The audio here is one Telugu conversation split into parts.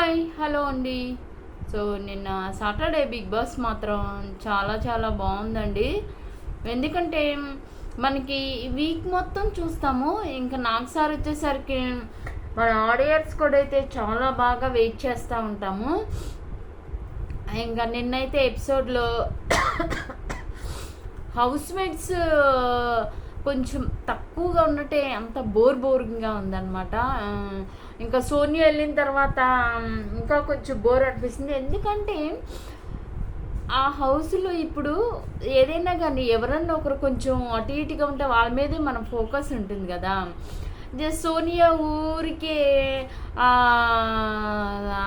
హాయ్ హలో అండి. సో నిన్న సాటర్డే బిగ్ బాస్ మాత్రం చాలా చాలా బాగుందండి. ఎందుకంటే మనకి వీక్ మొత్తం చూస్తాము. ఇంకా నాకు సార్ వచ్చేసరికి మన ఆడియన్స్ కూడా అయితే చాలా బాగా వెయిట్ చేస్తూ ఉంటాము. ఇంకా నిన్నైతే ఎపిసోడ్లో హౌస్ మేట్స్ కొంచెం తక్కువగా ఉన్నట్టే అంత బోర్ బోరింగ్గా ఉందన్నమాట. ఇంకా సోనియా వెళ్ళిన తర్వాత ఇంకా కొంచెం బోర్ అనిపిస్తుంది. ఎందుకంటే ఆ హౌస్లో ఇప్పుడు ఏదైనా కానీ ఎవరన్నా ఒకరు కొంచెం అటు ఇటుగా ఉంటే వాళ్ళ మీదే మనం ఫోకస్ ఉంటుంది కదా. జస్ట్ సోనియా ఊరికే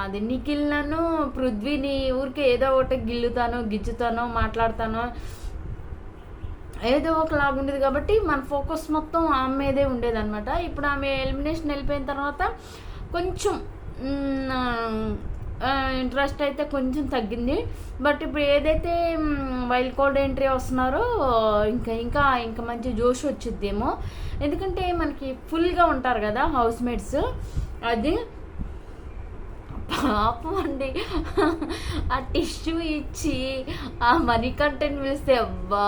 అది నిఖిల్నను పృథ్వీని ఊరికే ఏదో ఒకటి గిల్లుతానో గిచ్చుతానో మాట్లాడతానో ఏదో ఒకలాగా ఉండేది కాబట్టి మన ఫోకస్ మొత్తం ఆమె మీదే ఉండేదన్నమాట. ఇప్పుడు ఆమె ఎలిమినేషన్ వెళ్ళిపోయిన తర్వాత కొంచెం ఇంట్రెస్ట్ అయితే కొంచెం తగ్గింది. బట్ ఇప్పుడు ఏదైతే వైల్డ్ కార్డ్ ఎంట్రీ వస్తున్నారో ఇంకా ఇంకా ఇంకా మంచి జోష్ వచ్చిద్దేమో. ఎందుకంటే మనకి ఫుల్గా ఉంటారు కదా హౌస్ మేట్స్ అది పాపం అండి ఆ టిష్యూ ఇచ్చి ఆ మణికంఠని పిలిస్తే అబ్బా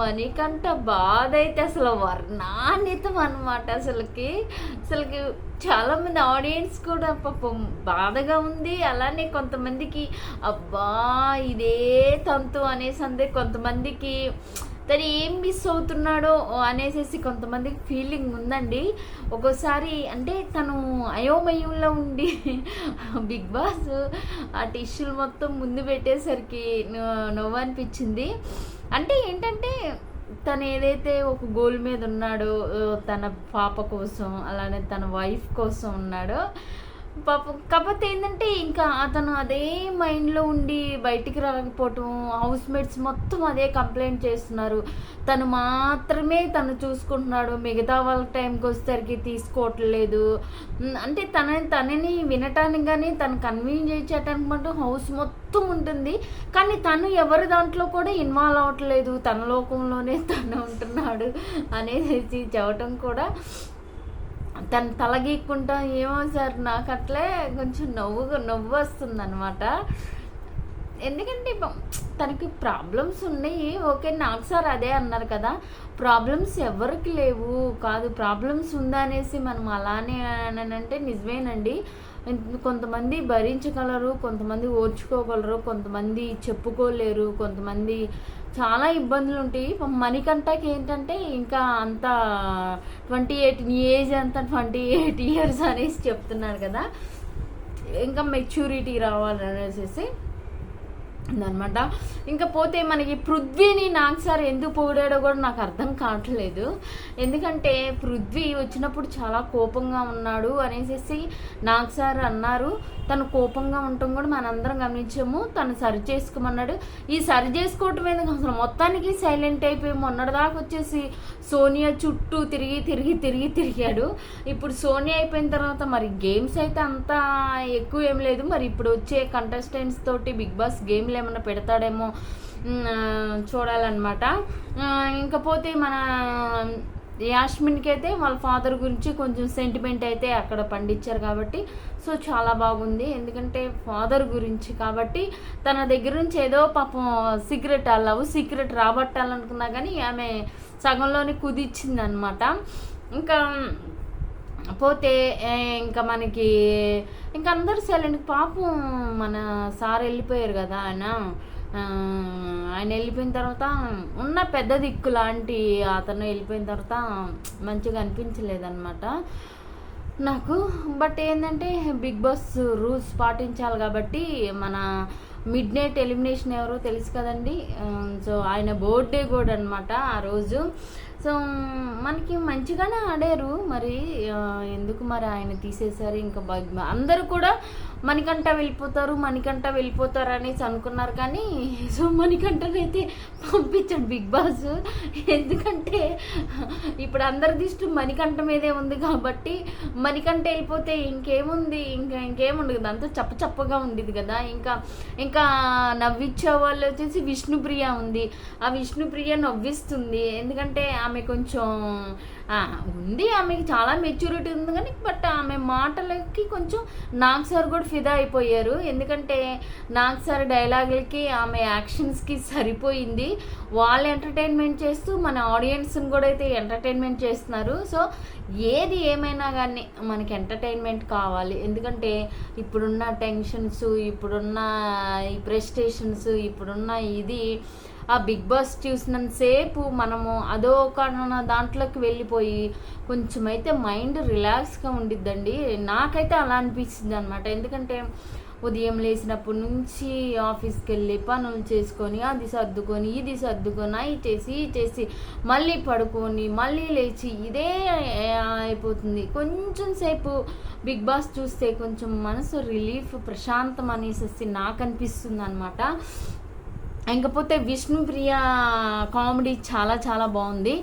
మణికంఠ బాధ అయితే అసలు వర్ణాన్వితం అనమాట అసలుకి. అసలుకి చాలామంది ఆడియన్స్ కూడా పాపం బాధగా ఉంది. అలానే కొంతమందికి అబ్బా ఇదే తంతు అనేసి అందే కొంతమందికి తను ఏం మిస్ అవుతున్నాడో అనేసి కొంతమందికి ఫీలింగ్ ఉందండి. ఒక్కోసారి అంటే తను అయోమయంలో ఉండి బిగ్ బాస్ ఆ టిష్యూలు మొత్తం ముందు పెట్టేసరికి నవ్వు అనిపించింది. అంటే ఏంటంటే తను ఏదైతే ఒక గోల్ మీద ఉన్నాడో తన పాప కోసం అలానే తన వైఫ్ కోసం ఉన్నాడో పాపం. కాకపోతే ఏంటంటే ఇంకా అతను అదే మైండ్లో ఉండి బయటికి రాకపోవటం హౌస్ మేట్స్ మొత్తం అదే కంప్లైంట్ చేస్తున్నారు. తను మాత్రమే తను చూసుకుంటున్నాడు. మిగతా వాళ్ళ టైంకి వచ్చేసరికి తీసుకోవట్లేదు. అంటే తన తనని వినటానికి కానీ తను కన్వీన్ చేసేటానికి మాత్రం హౌస్ మొత్తం ఉంటుంది. కానీ తను ఎవరి దాంట్లో కూడా ఇన్వాల్వ్ అవ్వట్లేదు. తన లోకంలోనే తను ఉంటున్నాడు అనేది చెప్పటం కూడా తను తలగీక్కుంటా ఏమో సార్ నాకు అట్లే కొంచెం నవ్వు నవ్వు వస్తుంది అనమాట ఎందుకంటే తనకి ప్రాబ్లమ్స్ ఉన్నాయి. ఓకే నాకు సార్ అదే అన్నారు కదా. ప్రాబ్లమ్స్ ఎవరికి లేవు? కాదు ప్రాబ్లమ్స్ ఉందా? అనేసి మనం అలానే అని అంటే నిజమేనండి. కొంతమంది భరించగలరు కొంతమంది ఓర్చుకోగలరు కొంతమంది చెప్పుకోలేరు కొంతమంది చాలా ఇబ్బందులు ఉంటాయి. పాపం మణికంఠకి ఏంటంటే ఇంకా అంత ట్వంటీ ఎయిట్ ఏజ్ అంతా ట్వంటీ ఎయిట్ ఇయర్స్ అనేసి చెప్తున్నారు కదా. ఇంకా మెచ్యూరిటీ రావాలనేసి అనమాట ఇంకా పోతే మనకి పృథ్వీని నాగ్ సార్ ఎందుకు పొగిడాడో కూడా నాకు అర్థం కావట్లేదు. ఎందుకంటే పృథ్వీ వచ్చినప్పుడు చాలా కోపంగా ఉన్నాడు అనేసి నాగ్ సార్ అన్నారు. తను కోపంగా ఉండటం కూడా మనందరం గమనించాము. తను సరి చేసుకోమన్నాడు. ఈ సరి చేసుకోవటం ఎందుకు? అసలు మొత్తానికి సైలెంట్ అయిపోయి మొన్నటిదాకా వచ్చేసి సోనియా చుట్టూ తిరిగి తిరిగి తిరిగి తిరిగాడు. ఇప్పుడు సోనియా అయిపోయిన తర్వాత మరి గేమ్స్ అయితే అంత ఎక్కువ ఏం లేదు. మరి ఇప్పుడు వచ్చే కంటెస్టెంట్స్ తోటి బిగ్ బాస్ గేమ్లు ఏమైనా పెడతాడేమో చూడాలన్నమాట. ఇంకపోతే మన యాష్మిన్కి అయితే వాళ్ళ ఫాదర్ గురించి కొంచెం సెంటిమెంట్ అయితే అక్కడ పండించారు కాబట్టి సో చాలా బాగుంది. ఎందుకంటే ఫాదర్ గురించి కాబట్టి తన దగ్గర నుంచి ఏదో పాపం సీక్రెట్ ఆ లవ్ సీక్రెట్ రాబట్టాలనుకున్నా కానీ ఆమె సగంలోనే కుదిచ్చింది అనమాట ఇంకా పోతే ఇంకా మనకి ఇంకా అందరు సైలెంట్ పాపం మన సార్ వెళ్ళిపోయారు కదా ఆయన. ఆయన వెళ్ళిపోయిన తర్వాత ఉన్న పెద్ద దిక్కు లాంటి అతను వెళ్ళిపోయిన తర్వాత మంచిగా అనిపించలేదన్నమాట. నాకు బట్ ఏంటంటే బిగ్ బాస్ రూల్స్ పాటించాలి కాబట్టి మన మిడ్ నైట్ ఎలిమినేషన్ ఎవరో తెలుసు కదండి. సో ఆయన బర్త్డే కూడా అనమాట ఆ రోజు. సో మనకి మంచిగానే ఆడారు. మరి ఎందుకు మరి ఆయన తీసేశారు? ఇంకా అందరూ కూడా మణికంఠ వెళ్ళిపోతారు మణికంఠ వెళ్ళిపోతారు అనేసి అనుకున్నారు కానీ సో మణికంఠనైతే పంపించాడు బిగ్ బాస్. ఎందుకంటే ఇప్పుడు అందరి దిష్టి మణికంఠ మీదే ఉంది కాబట్టి మణికంఠ వెళ్ళిపోతే ఇంకేముంది? ఇంకా ఇంకేముండదు అంతా చప్ప చప్పగా ఉండేది కదా? ఇంకా ఇంకా నవ్విచ్చే వాళ్ళు వచ్చేసి విష్ణుప్రియ ఉంది. ఆ విష్ణుప్రియ నవ్విస్తుంది. ఎందుకంటే ఆమె కొంచెం ఉంది ఆమెకి చాలా మెచ్యూరిటీ ఉంది కానీ బట్ ఆమె మాటలకి కొంచెం నాగ్ సార్ కూడా ఫిదా అయిపోయారు. ఎందుకంటే నాగ్ సార్ డైలాగులకి ఆమె యాక్షన్స్కి సరిపోయింది. వాళ్ళు ఎంటర్టైన్మెంట్ చేస్తూ మన ఆడియన్స్ని కూడా అయితే ఎంటర్టైన్మెంట్ చేస్తున్నారు. సో ఏది ఏమైనా కానీ మనకి ఎంటర్టైన్మెంట్ కావాలి. ఎందుకంటే ఇప్పుడున్న టెన్షన్స్ ఇప్పుడున్న ఈ ప్రెస్టేషన్స్ ఇప్పుడున్న ఇది ఆ బిగ్ బాస్ చూసినంతసేపు మనము అదో ఒక దాంట్లోకి వెళ్ళిపోయి కొంచెం అయితే మైండ్ రిలాక్స్గా ఉండిద్దండి. నాకైతే అలా అనిపించింది అనమాట ఎందుకంటే ఉదయం లేచినప్పటి నుంచి ఆఫీస్కి వెళ్ళి పనులు చేసుకొని అది సర్దుకొని ఇది సర్దుకొని అవి చేసి చేసి మళ్ళీ పడుకొని మళ్ళీ లేచి ఇదే అయిపోతుంది. కొంచెం సేపు బిగ్ బాస్ చూస్తే కొంచెం మనసు రిలీఫ్ ప్రశాంతం అనేసి నాకు అనిపిస్తుంది అనమాట ఇంకపోతే విష్ణుప్రియ కామెడీ చాలా చాలా బాగుంది.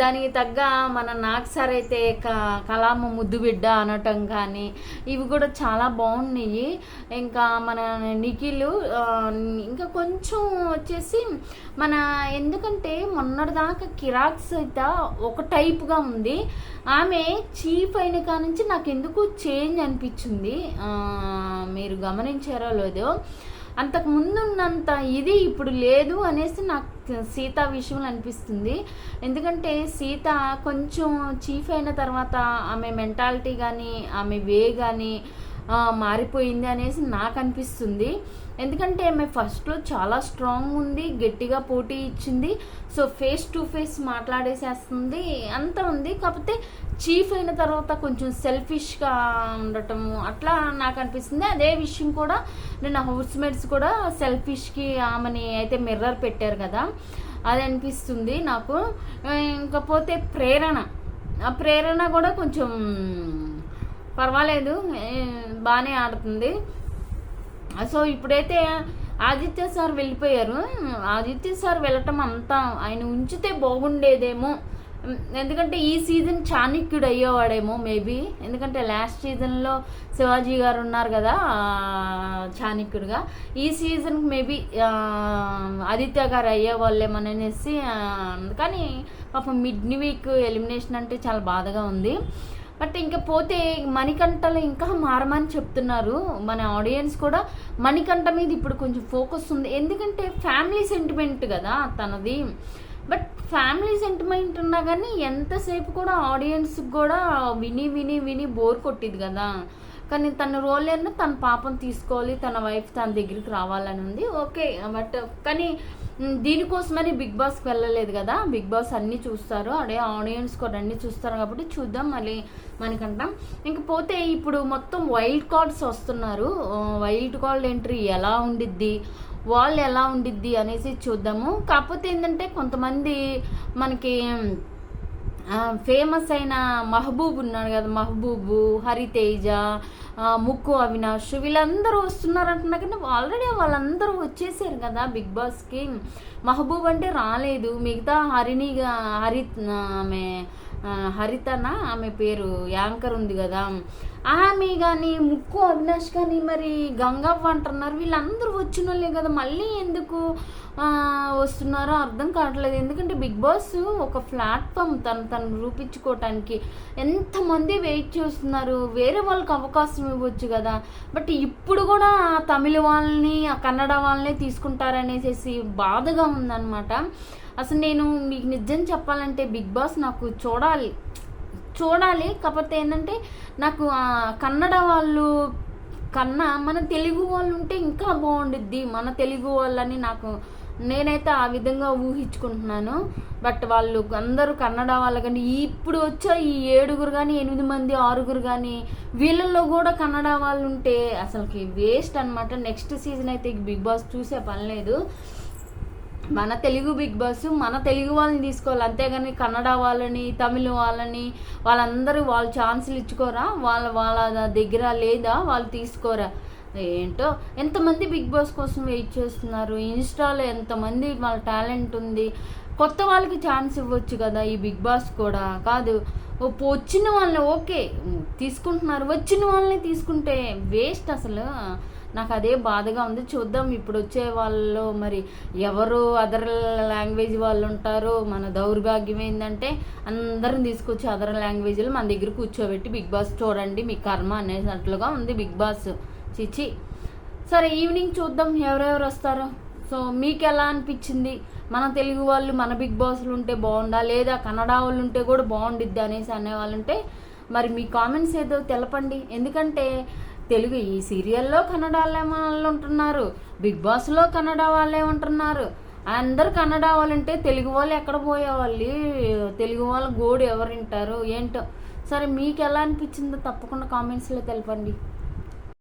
దానికి తగ్గ మన నాగ్ సార్ అయితే క కలామ ముద్దు బిడ్డ అనటం కానీ ఇవి కూడా చాలా బాగున్నాయి. ఇంకా మన నిఖిలు ఇంకా కొంచెం వచ్చేసి మన ఎందుకంటే మొన్నటిదాకా కిరాక్స్ అయితే ఒక టైప్గా ఉంది. ఆమె చీఫ్ అయిన కాడ నుంచి నాకు ఎందుకు చేంజ్ అనిపించింది. మీరు గమనించారో లేదో. అంతకు ముందున్నంత ఇది ఇప్పుడు లేదు అనేసి నాకు సీత విషయంలో అనిపిస్తుంది. ఎందుకంటే సీత కొంచెం చీఫ్ అయిన తర్వాత ఆమె మెంటాలిటీ కానీ ఆమె వే కానీ మారిపోయింది అనేసి నాకు అనిపిస్తుంది. ఎందుకంటే ఆమె ఫస్ట్లో చాలా స్ట్రాంగ్ ఉంది గట్టిగా పోటీ ఇచ్చింది. సో ఫేస్ టు ఫేస్ మాట్లాడేసేస్తుంది అంత ఉంది. కాకపోతే చీఫ్ అయిన తర్వాత కొంచెం సెల్ఫిష్గా ఉండటము అట్లా నాకు అనిపిస్తుంది. అదే విషయం కూడా నేను హౌస్ మేట్స్ కూడా సెల్ఫిష్కి ఆమెని అయితే మిర్రర్ పెట్టారు కదా అది అనిపిస్తుంది నాకు. ఇంకపోతే ప్రేరణ. ఆ ప్రేరణ కూడా కొంచెం పర్వాలేదు బాగానే ఆడుతుంది. సో ఇప్పుడైతే ఆదిత్య సార్ వెళ్ళిపోయారు. ఆదిత్య సార్ వెళ్ళటం అంతా ఆయన ఉంచితే బాగుండేదేమో. ఎందుకంటే ఈ సీజన్ చాణక్యుడు అయ్యేవాడేమో మేబీ. ఎందుకంటే లాస్ట్ సీజన్లో శివాజీ గారు ఉన్నారు కదా చాణిక్యుడుగా చాణక్యుడుగా. ఈ సీజన్కి మేబీ ఆదిత్య గారు అయ్యేవాళ్ళేమోననేసి అనేసి కానీ పాపం మిడ్ వీక్ ఎలిమినేషన్ అంటే చాలా బాధగా ఉంది. బట్ ఇంకా పోతే మణికంఠలో ఇంకా మారమని చెప్తున్నారు మన ఆడియన్స్ కూడా. మణికంఠ మీద ఇప్పుడు కొంచెం ఫోకస్ ఉంది. ఎందుకంటే ఫ్యామిలీ సెంటిమెంట్ కదా తనది. బట్ ఫ్యామిలీ సెంటిమెంట్ ఉన్నా కానీ ఎంతసేపు కూడా ఆడియన్స్కి కూడా విని విని విని బోర్ కొట్టింది కదా. కానీ తన రోల్ అయినా తన పాపం తీసుకోవాలి తన వైఫ్ తన దగ్గరికి రావాలని ఉంది. ఓకే బట్ కానీ దీనికోసమని బిగ్ బాస్కి వెళ్ళలేదు కదా? బిగ్ బాస్ అన్నీ చూస్తారు అడే ఆడియన్స్ కూడా అన్నీ చూస్తారు కాబట్టి చూద్దాం మళ్ళీ మనకంటాం. ఇంకపోతే ఇప్పుడు మొత్తం వైల్డ్ కార్డ్స్ వస్తున్నారు. వైల్డ్ కార్డ్ ఎంట్రీ ఎలా ఉండిద్ది? వాళ్ళు ఎలా ఉండిద్ది అనేసి చూద్దాము. కాకపోతే ఏంటంటే కొంతమంది మనకి ఫేమస్ అయిన మహబూబ్ ఉన్నాడు కదా మహబూబు హరితేజ ముక్కు అవినాష్ వీళ్ళందరూ వస్తున్నారు అంటున్నా కానీ ఆల్రెడీ వాళ్ళందరూ వచ్చేసారు కదా బిగ్ బాస్కి. మహబూబ్ అంటే రాలేదు. మిగతా హరిణిగా హరి ఆమె హరితన ఆమె పేరు యాంకర్ ఉంది కదా. ఆమె కానీ ముక్కు అవినాష్ కానీ మరి గంగవ్వ అంటున్నారు. వీళ్ళందరూ వచ్చిన వాళ్ళే కదా. మళ్ళీ ఎందుకు వస్తున్నారో అర్థం కావట్లేదు. ఎందుకంటే బిగ్ బాస్ ఒక ప్లాట్ఫామ్ తను తను రూపించుకోవటానికి ఎంతమంది వెయిట్ చేస్తున్నారు. వేరే వాళ్ళకి అవకాశం ఇవ్వచ్చు కదా. బట్ ఇప్పుడు కూడా ఆ తమిళ వాళ్ళని ఆ కన్నడ వాళ్ళని తీసుకుంటారనేసి బాధగా ఉందన్నమాట. అసలు నేను మీకు నిజం చెప్పాలంటే బిగ్ బాస్ నాకు చూడాలి చూడాలి. కాకపోతే ఏంటంటే నాకు కన్నడ వాళ్ళు కన్నా మన తెలుగు వాళ్ళు ఉంటే ఇంకా బాగుండిద్ది. మన తెలుగు వాళ్ళని నాకు నేనైతే ఆ విధంగా ఊహించుకుంటున్నాను. బట్ వాళ్ళు అందరూ కన్నడ వాళ్ళు కానీ ఇప్పుడు వచ్చే ఈ ఏడుగురు కానీ ఎనిమిది మంది ఆరుగురు కానీ వీళ్ళల్లో కూడా కన్నడ వాళ్ళు ఉంటే అసలుకి వేస్ట్ అనమాట నెక్స్ట్ సీజన్ అయితే బిగ్ బాస్ చూసే పని లేదు. మన తెలుగు బిగ్ బాస్ మన తెలుగు వాళ్ళని తీసుకోవాలి. అంతేగాని కన్నడ వాళ్ళని తమిళ వాళ్ళని వాళ్ళందరూ వాళ్ళు ఛాన్సులు ఇచ్చుకోరా? వాళ్ళ వాళ్ళ దగ్గర లేదా వాళ్ళు తీసుకోరా? ఏంటో? ఎంతమంది బిగ్ బాస్ కోసం వెయిట్ చేస్తున్నారు? ఇన్స్టాలో ఎంతమంది వాళ్ళ టాలెంట్ ఉంది? కొత్త వాళ్ళకి ఛాన్స్ ఇవ్వచ్చు కదా ఈ బిగ్ బాస్ కూడా. కాదు ఓ వచ్చిన వాళ్ళని ఓకే తీసుకుంటున్నారు. వచ్చిన వాళ్ళని తీసుకుంటే వేస్ట్ అసలు. నాకు అదే బాధగా ఉంది. చూద్దాం ఇప్పుడు వచ్చే వాళ్ళు మరి ఎవరు అదర్ లాంగ్వేజ్ వాళ్ళు ఉంటారో మన దౌర్భాగ్యం ఏంటంటే అందరం తీసుకొచ్చి అదర్ లాంగ్వేజ్లో మన దగ్గర కూర్చోబెట్టి బిగ్ బాస్ చూడండి మీ కర్మ అనేటట్లుగా ఉంది బిగ్ బాస్. చిచి. సరే ఈవినింగ్ చూద్దాం ఎవరెవరు వస్తారో. సో మీకు ఎలా అనిపించింది? మన తెలుగు వాళ్ళు మన బిగ్ బాస్లు ఉంటే బాగుండా లేదా కన్నడ వాళ్ళు ఉంటే కూడా బాగుండిద్ది అనేసి అనేవాళ్ళు ఉంటే మరి మీ కామెంట్స్ ఏదో తెలపండి. ఎందుకంటే తెలుగు ఈ సీరియల్లో కన్నడ వాళ్ళు ఉంటున్నారు. బిగ్ బాస్లో కన్నడ వాళ్ళే ఉంటున్నారు. అందరు కన్నడ వాళ్ళంటే తెలుగు వాళ్ళు ఎక్కడ పోయేవాళ్ళు? తెలుగు వాళ్ళ గోడు ఎవరింటారు ఏంటో. సరే మీకు ఎలా అనిపించిందో తప్పకుండా కామెంట్స్లో తెలపండి.